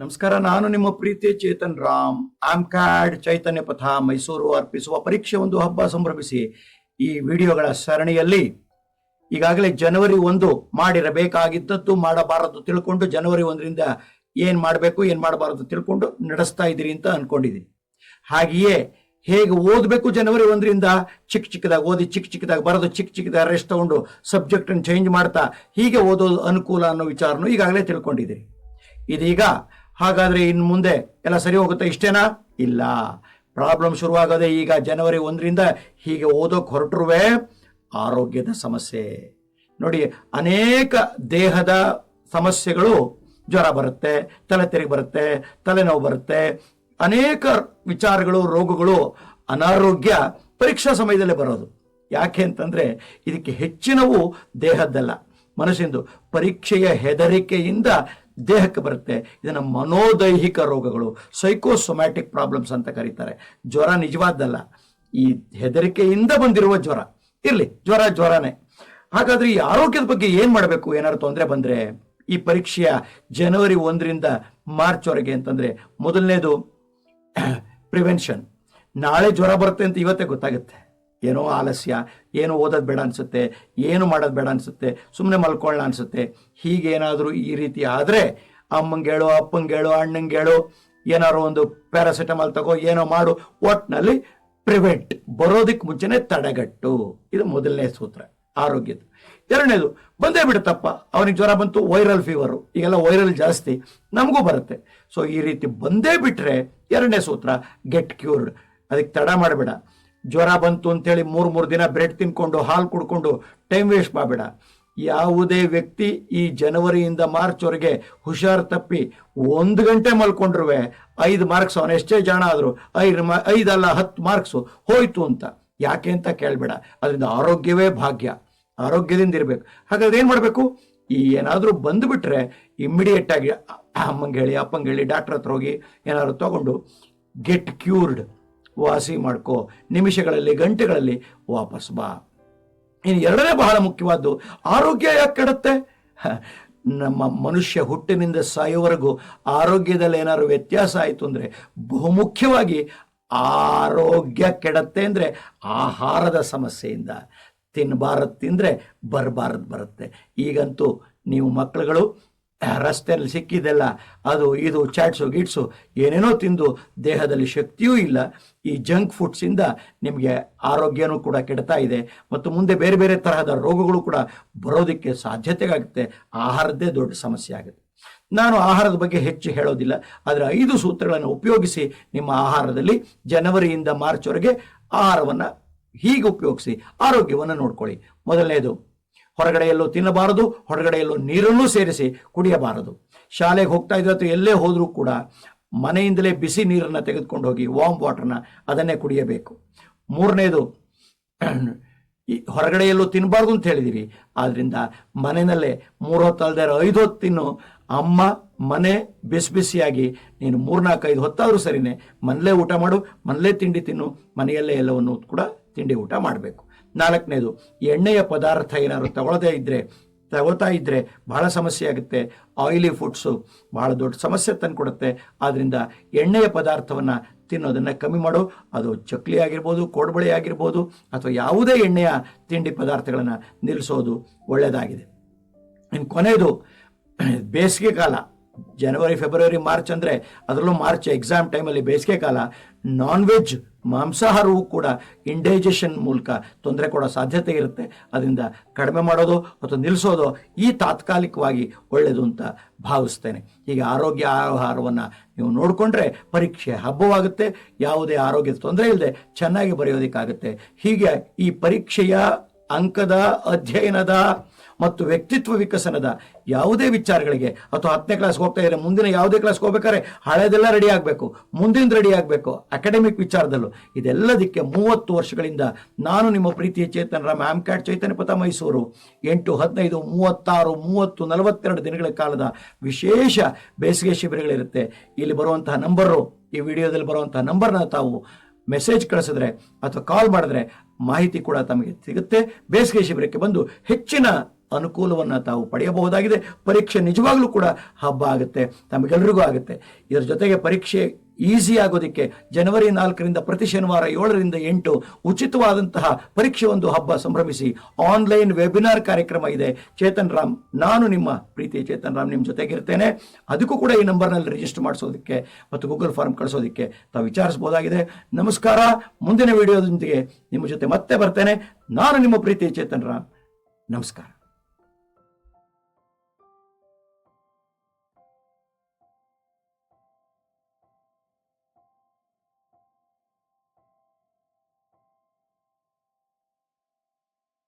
ನಮಸ್ಕಾರ, ನಾನು ನಿಮ್ಮ ಪ್ರೀತಿ ಚೇತನ್ ರಾಮ್. ಆಮ್ ಕ್ಯಾಡ್ ಚೈತನ್ಯ ಪಥ, ಮೈಸೂರು ಅರ್ಪಿಸುವ ಪರೀಕ್ಷೆ ಒಂದು ಹಬ್ಬ ಸಂಭ್ರಮಿಸಿ ಈ ವಿಡಿಯೋಗಳ ಸರಣಿಯಲ್ಲಿ ಈಗಾಗಲೇ ಜನವರಿ ಒಂದು ಮಾಡಿರಬೇಕಾಗಿದ್ದದ್ದು ಮಾಡಬಾರದು ತಿಳ್ಕೊಂಡು ಜನವರಿ ಒಂದರಿಂದ ಏನ್ ಮಾಡಬೇಕು, ಏನ್ ಮಾಡಬಾರದು ತಿಳ್ಕೊಂಡು ನಡೆಸ್ತಾ ಇದ್ದೀರಿ ಅಂತ ಅನ್ಕೊಂಡಿದ್ದೀನಿ. ಹಾಗೆಯೇ ಹೇಗೆ ಓದಬೇಕು ಜನವರಿ ಒಂದರಿಂದ? ಚಿಕ್ಕ ಚಿಕ್ಕದಾಗಿ ಓದಿ, ಚಿಕ್ಕ ಚಿಕ್ಕದಾಗಿ ಬರೋದು, ಚಿಕ್ಕ ಚಿಕ್ಕದಾಗಿ ರೆಸ್ಟ್ ತಗೊಂಡು ಸಬ್ಜೆಕ್ಟನ್ನು ಚೇಂಜ್ ಮಾಡ್ತಾ ಹೀಗೆ ಓದೋದು ಅನುಕೂಲ ಅನ್ನೋ ವಿಚಾರನೂ ಈಗಾಗಲೇ ತಿಳ್ಕೊಂಡಿದ್ದೀರಿ. ಇದೀಗ ಹಾಗಾದ್ರೆ ಇನ್ನು ಮುಂದೆ ಎಲ್ಲ ಸರಿ ಹೋಗುತ್ತೆ ಇಷ್ಟೇನಾ? ಇಲ್ಲ. ಪ್ರಾಬ್ಲಮ್ ಶುರುವಾಗೋದೆ ಈಗ ಜನವರಿ ಒಂದರಿಂದ ಹೀಗೆ ಓದೋಕೆ ಹೊರಟ್ರುವೆ ಆರೋಗ್ಯದ ಸಮಸ್ಯೆ. ನೋಡಿ, ಅನೇಕ ದೇಹದ ಸಮಸ್ಯೆಗಳು ಜ್ವರ ಬರುತ್ತೆ, ತಲೆ ತೆರಿಗೆ ಬರುತ್ತೆ, ತಲೆನೋವು ಬರುತ್ತೆ. ಅನೇಕ ವಿಚಾರಗಳು, ರೋಗಗಳು ಅನಾರೋಗ್ಯ ಪರೀಕ್ಷಾ ಸಮಯದಲ್ಲೇ ಬರೋದು. ಯಾಕೆ ಅಂತಂದರೆ ಇದಕ್ಕೆ ಹೆಚ್ಚಿನವು ದೇಹದ್ದಲ್ಲ. ಮನಸ್ಸಿಂದು ಪರೀಕ್ಷೆಯ ಹೆದರಿಕೆಯಿಂದ ದೇಹಕ್ಕೆ ಬರುತ್ತೆ. ಇದನ್ನು ಮನೋದೈಹಿಕ ರೋಗಗಳು ಸೈಕೋಸೊಮ್ಯಾಟಿಕ್ ಪ್ರಾಬ್ಲಮ್ಸ್ ಅಂತ ಕರೀತಾರೆ. ಜ್ವರ ನಿಜವಾದ್ದಲ್ಲ. ಈ ಹೆದರಿಕೆಯಿಂದ ಬಂದಿರುವ ಜ್ವರ. ಇರಲಿ, ಜ್ವರ ಜ್ವರನೇ. ಹಾಗಾದ್ರೆ ಈ ಆರೋಗ್ಯದ ಬಗ್ಗೆ ಏನು ಮಾಡಬೇಕು? ಏನಾದ್ರು ತೊಂದರೆ ಬಂದರೆ? ಈ ಪರೀಕ್ಷೆಯ ಜನವರಿ ಒಂದರಿಂದ ಮಾರ್ಚ್ವರೆಗೆ ಅಂತಂದರೆ ಮೊದಲನೇದು ಪ್ರಿವೆನ್ಷನ್ ನಾಳೆ ಜ್ವರ ಬರುತ್ತೆ ಅಂತ ಇವತ್ತೇ ಗೊತ್ತಾಗುತ್ತೆ. ಏನೋ ಆಲಸ್ಯ, ಏನೋ ಓದೋದು ಬೇಡ ಅನಿಸುತ್ತೆ, ಏನು ಮಾಡೋದು ಬೇಡ ಅನಿಸುತ್ತೆ ಸುಮ್ಮನೆ ಮಲ್ಕೊಳ್ಳೋಣ ಅನಿಸುತ್ತೆ. ಹೀಗೇನಾದರೂ ಈ ರೀತಿ ಆದರೆ ಅಮ್ಮಂಗೇಳು, ಅಪ್ಪಂಗೇಳು, ಅಣ್ಣಂಗೇಳು ಏನಾದ್ರು ಒಂದು ಪ್ಯಾರಾಸಿಟಮಾಲ್ ತಗೋ, ಏನೋ ಮಾಡು, ಒಟ್ನಲ್ಲಿ ಪ್ರಿವೆಂಟ್. ಬರೋದಕ್ಕೆ ಮುಂಚೆನೆ ತಡೆಗಟ್ಟು. ಇದು ಮೊದಲನೇ ಸೂತ್ರ ಆರೋಗ್ಯದ ಎರಡನೇದು, ಬಂದೇ ಬಿಡುತ್ತಪ್ಪ, ಅವನಿಗೆ ಜ್ವರ ಬಂತು, ವೈರಲ್ ಫೀವರು. ಈಗೆಲ್ಲ ವೈರಲ್ ಜಾಸ್ತಿ, ನಮಗೂ ಬರುತ್ತೆ. ಸೊ ಈ ರೀತಿ ಬಂದೇ ಬಿಟ್ಟರೆ ಎರಡನೇ ಸೂತ್ರ, ಗೆಟ್ ಕ್ಯೂರ್ಡ್. ಅದಕ್ಕೆ ತಡ ಮಾಡಬೇಡ. ಜ್ವರ ಬಂತು ಅಂತೇಳಿ ಮೂರು ಮೂರು ದಿನ ಬ್ರೆಡ್ ತಿನ್ಕೊಂಡು, ಹಾಲು ಕುಡ್ಕೊಂಡು ಟೈಮ್ ವೇಸ್ಟ್ ಮಾಡಬೇಡ. ಯಾವುದೇ ವ್ಯಕ್ತಿ ಈ ಜನವರಿಯಿಂದ ಮಾರ್ಚ್ವರೆಗೆ ಹುಷಾರು ತಪ್ಪಿ ಒಂದು ಗಂಟೆ ಮಲ್ಕೊಂಡ್ರುವೆ, ಐದು ಮಾರ್ಕ್ಸ್ ಅವನು ಎಷ್ಟೇ ಜಾಣ ಆದರೂ, ಐದು ಐದಲ್ಲ ಹತ್ತು ಮಾರ್ಕ್ಸು ಹೋಯ್ತು ಅಂತ. ಯಾಕೆ ಅಂತ ಕೇಳಬೇಡ. ಅದರಿಂದ ಆರೋಗ್ಯವೇ ಭಾಗ್ಯ. ಆರೋಗ್ಯದಿಂದ ಇರಬೇಕು. ಹಾಗಾದ್ರೆ ಏನು ಮಾಡಬೇಕು? ಈ ಏನಾದರೂ ಬಂದುಬಿಟ್ರೆ ಇಮ್ಮಿಡಿಯೇಟ್ ಆಗಿ ಅಮ್ಮಂಗೆ ಹೇಳಿ, ಅಪ್ಪಂಗೆ ಹೇಳಿ ಡಾಕ್ಟರ್ ಹತ್ರ ಹೋಗಿ ಏನಾದ್ರು ತಗೊಂಡು ಗೆಟ್ ಕ್ಯೂರ್ಡ್ ವಾಸಿ ಮಾಡ್ಕೋ. ನಿಮಿಷಗಳಲ್ಲಿ, ಗಂಟೆಗಳಲ್ಲಿ ವಾಪಸ್ ಬಾ. ಇನ್ನು ಎರಡನೇ ಬಹಳ ಮುಖ್ಯವಾದ್ದು, ಆರೋಗ್ಯ ಯಾಕೆ ಕೆಡುತ್ತೆ? ನಮ್ಮ ಮನುಷ್ಯ ಹುಟ್ಟಿನಿಂದ ಸಾಯೋವರೆಗೂ ಆರೋಗ್ಯದಲ್ಲಿ ಏನಾದ್ರು ವ್ಯತ್ಯಾಸ ಆಯಿತು ಅಂದರೆ, ಬಹುಮುಖ್ಯವಾಗಿ ಆರೋಗ್ಯ ಕೆಡತ್ತೆ ಅಂದರೆ ಆಹಾರದ ಸಮಸ್ಯೆಯಿಂದ. ತಿನ್ನಬಾರದು ತಿಂದರೆ ಬರಬಾರದು ಬರುತ್ತೆ. ಈಗಂತೂ ನೀವು ಮಕ್ಕಳುಗಳು ರಸ್ತೆಯಲ್ಲಿ ಸಿಕ್ಕಿದೆಲ್ಲ, ಅದು, ಇದು, ಚಾಟ್ಸು, ಗಿಟ್ಸು, ಏನೇನೋ ತಿಂದು ದೇಹದಲ್ಲಿ ಶಕ್ತಿಯೂ ಇಲ್ಲ. ಈ ಜಂಕ್ ಫುಡ್ಸಿಂದ ನಿಮಗೆ ಆರೋಗ್ಯನೂ ಕೂಡ ಕೆಡ್ತಾ ಇದೆ. ಮತ್ತು ಮುಂದೆ ಬೇರೆ ಬೇರೆ ತರಹದ ರೋಗಗಳು ಕೂಡ ಬರೋದಕ್ಕೆ ಸಾಧ್ಯತೆಗಾಗುತ್ತೆ. ಆಹಾರದ್ದೇ ದೊಡ್ಡ ಸಮಸ್ಯೆ ಆಗುತ್ತೆ. ನಾನು ಆಹಾರದ ಬಗ್ಗೆ ಹೆಚ್ಚು ಹೇಳೋದಿಲ್ಲ. ಆದರೆ ಐದು ಸೂತ್ರಗಳನ್ನು ಉಪಯೋಗಿಸಿ ನಿಮ್ಮ ಆಹಾರದಲ್ಲಿ ಜನವರಿಯಿಂದ ಮಾರ್ಚ್ವರೆಗೆ ಆಹಾರವನ್ನು ಹೀಗೆ ಉಪಯೋಗಿಸಿ ಆರೋಗ್ಯವನ್ನು ನೋಡ್ಕೊಳ್ಳಿ. ಮೊದಲನೇದು ಹೊರಗಡೆ ಎಲ್ಲೋ ತಿನ್ನಬಾರದು, ಹೊರಗಡೆಯಲ್ಲೂ ನೀರನ್ನು ಸೇರಿಸಿ ಕುಡಿಯಬಾರದು. ಶಾಲೆಗೆ ಹೋಗ್ತಾ ಇದ್ರೆ ಅಥವಾ ಎಲ್ಲೇ ಹೋದರೂ ಕೂಡ ಮನೆಯಿಂದಲೇ ಬಿಸಿ ನೀರನ್ನು ತೆಗೆದುಕೊಂಡು ಹೋಗಿ ವಾಮ್ ವಾಟರ್ನ ಅದನ್ನೇ ಕುಡಿಯಬೇಕು. ಮೂರನೇದು, ಈ ತಿನ್ನಬಾರ್ದು ಅಂತ ಹೇಳಿದ್ದೀವಿ ಆದ್ದರಿಂದ ಮನೆಯಲ್ಲೇ ಮೂರು ಹೊತ್ತು ಅಲ್ಲದೆ ಐದು ಹೊತ್ತು ತಿನ್ನು. ಅಮ್ಮ, ಮನೆ ಬಿಸಿ ಬಿಸಿಯಾಗಿ ನೀನು ಮೂರ್ನಾಲ್ಕು ಐದು ಹೊತ್ತಾದರೂ ಸರಿನೇ ಮನೇಲೇ ಊಟ ಮಾಡು ಮನೇಲೇ ತಿಂಡಿ ತಿನ್ನು, ಮನೆಯಲ್ಲೇ ಎಲ್ಲವನ್ನು ಕೂಡ ತಿಂಡಿ ಊಟ ಮಾಡಬೇಕು. ನಾಲ್ಕನೇದು, ಎಣ್ಣೆಯ ಪದಾರ್ಥ ಏನಾದ್ರು ತಗೊಳ್ಳದೇ ಇದ್ದರೆ ತಗೋತಾ ಇದ್ದರೆ ಬಹಳ ಸಮಸ್ಯೆ ಆಗುತ್ತೆ. ಆಯಿಲಿ ಫುಡ್ಸು ಬಹಳ ದೊಡ್ಡ ಸಮಸ್ಯೆ ತಂದುಕೊಡುತ್ತೆ ಆದ್ದರಿಂದ ಎಣ್ಣೆಯ ಪದಾರ್ಥವನ್ನು ತಿನ್ನೋದನ್ನು ಕಮ್ಮಿ ಮಾಡು. ಅದು ಚಕ್ಲಿ ಆಗಿರ್ಬೋದು, ಕೋಡ್ಬಳೆ ಆಗಿರ್ಬೋದು, ಅಥವಾ ಯಾವುದೇ ಎಣ್ಣೆಯ ತಿಂಡಿ ಪದಾರ್ಥಗಳನ್ನು ನಿಲ್ಲಿಸೋದು ಒಳ್ಳೆಯದಾಗಿದೆ ಇನ್ನು ಕೊನೆಯದು ಬೇಸಿಗೆ ಕಾಲ, ಜನವರಿ, ಫೆಬ್ರವರಿ, ಮಾರ್ಚ್ ಅಂದರೆ ಅದರಲ್ಲೂ ಮಾರ್ಚ್ ಎಕ್ಸಾಮ್ ಟೈಮಲ್ಲಿ ಬೇಸಿಗೆ ಕಾಲ ನಾನ್ ವೆಜ್ ಮಾಂಸಾಹಾರವೂ ಕೂಡ ಇಂಡೈಜೆಷನ್ ಮೂಲಕ ತೊಂದರೆ ಕೊಡೋ ಸಾಧ್ಯತೆ ಇರುತ್ತೆ. ಅದರಿಂದ ಕಡಿಮೆ ಮಾಡೋದು ಮತ್ತು ನಿಲ್ಲಿಸೋದು ಈ ತಾತ್ಕಾಲಿಕವಾಗಿ ಒಳ್ಳೆಯದು ಅಂತ ಭಾವಿಸ್ತೇನೆ. ಹೀಗೆ ಆರೋಗ್ಯ ಆಹಾರವನ್ನು ನೀವು ನೋಡಿಕೊಂಡ್ರೆ ಪರೀಕ್ಷೆ ಹಬ್ಬವಾಗುತ್ತೆ. ಯಾವುದೇ ಆರೋಗ್ಯದ ತೊಂದರೆ ಇಲ್ಲದೆ ಚೆನ್ನಾಗಿ ಬರೆಯೋದಕ್ಕಾಗುತ್ತೆ. ಹೀಗೆ ಈ ಪರೀಕ್ಷೆಯ ಅಂಕದ ಅಧ್ಯಯನದ ಮತ್ತು ವ್ಯಕ್ತಿತ್ವ ವಿಕಸನದ ಯಾವುದೇ ವಿಚಾರಗಳಿಗೆ ಅಥವಾ ಹತ್ತನೇ ಕ್ಲಾಸ್ಗೆ ಹೋಗ್ತಾ ಇದ್ರೆ ಮುಂದಿನ ಯಾವುದೇ ಕ್ಲಾಸ್ಗೆ ಹೋಗ್ಬೇಕಾದ್ರೆ ಹಳೆದೆಲ್ಲ ರೆಡಿ ಆಗಬೇಕು ಮುಂದಿನ ರೆಡಿ ಆಗಬೇಕು ಅಕಾಡೆಮಿಕ್ ವಿಚಾರದಲ್ಲೂ. ಇದೆಲ್ಲದಕ್ಕೆ ಮೂವತ್ತು ವರ್ಷಗಳಿಂದ ನಾನು ನಿಮ್ಮ ಪ್ರೀತಿಯ ಚೇತನ ರಾಮ್ ಆಮ್ ಕ್ಯಾಟ್ ಚೈತನ್ಯ ಪಥ ಮೈಸೂರು. ಎಂಟು, ಹದಿನೈದು, ಮೂವತ್ತಾರು, ಮೂವತ್ತು, ನಲವತ್ತೆರಡು ದಿನಗಳ ಕಾಲದ ವಿಶೇಷ ಬೇಸಿಗೆ ಶಿಬಿರಗಳಿರುತ್ತೆ. ಇಲ್ಲಿ ಬರುವಂತಹ ನಂಬರು ಈ ವಿಡಿಯೋದಲ್ಲಿ ಬರುವಂತಹ ನಂಬರ್ನ ತಾವು ಮೆಸೇಜ್ ಕಳಿಸಿದ್ರೆ ಅಥವಾ ಕಾಲ್ ಮಾಡಿದ್ರೆ ಮಾಹಿತಿ ಕೂಡ ತಮಗೆ ಸಿಗುತ್ತೆ. ಬೇಸಿಗೆ ಶಿಬಿರಕ್ಕೆ ಬಂದು ಹೆಚ್ಚಿನ ಅನುಕೂಲವನ್ನು ತಾವು ಪಡೆಯಬಹುದಾಗಿದೆ. ಪರೀಕ್ಷೆ ನಿಜವಾಗ್ಲೂ ಕೂಡ ಹಬ್ಬ ಆಗುತ್ತೆ. ತಮಗೆಲ್ಲರಿಗೂ ಆಗುತ್ತೆ. ಇದರ ಜೊತೆಗೆ ಪರೀಕ್ಷೆ ಈಸಿ ಆಗೋದಕ್ಕೆ ಜನವರಿ ನಾಲ್ಕರಿಂದ ಪ್ರತಿ ಶನಿವಾರ ಏಳರಿಂದ ಎಂಟು ಉಚಿತವಾದಂತಹ ಪರೀಕ್ಷೆ ಒಂದು ಹಬ್ಬ ಸಂಭ್ರಮಿಸಿ ಆನ್ಲೈನ್ ವೆಬಿನಾರ್ ಕಾರ್ಯಕ್ರಮ ಇದೆ. ಚೇತನ್ ರಾಮ್, ನಾನು ನಿಮ್ಮ ಪ್ರೀತಿ ಚೇತನ್ ರಾಮ್ ನಿಮ್ಮ ಜೊತೆಗಿರ್ತೇನೆ. ಅದಕ್ಕೂ ಕೂಡ ಈ ನಂಬರ್ನಲ್ಲಿ ರಿಜಿಸ್ಟರ್ ಮಾಡಿಸೋದಕ್ಕೆ ಮತ್ತು ಗೂಗಲ್ ಫಾರ್ಮ್ ಕಳಿಸೋದಕ್ಕೆ ತಾವು ವಿಚಾರಿಸಬಹುದಾಗಿದೆ. ನಮಸ್ಕಾರ. ಮುಂದಿನ ವಿಡಿಯೋದೊಂದಿಗೆ ನಿಮ್ಮ ಜೊತೆ ಮತ್ತೆ ಬರ್ತೇನೆ. ನಾನು ನಿಮ್ಮ ಪ್ರೀತಿ ಚೇತನ್ ರಾಮ್. ನಮಸ್ಕಾರ.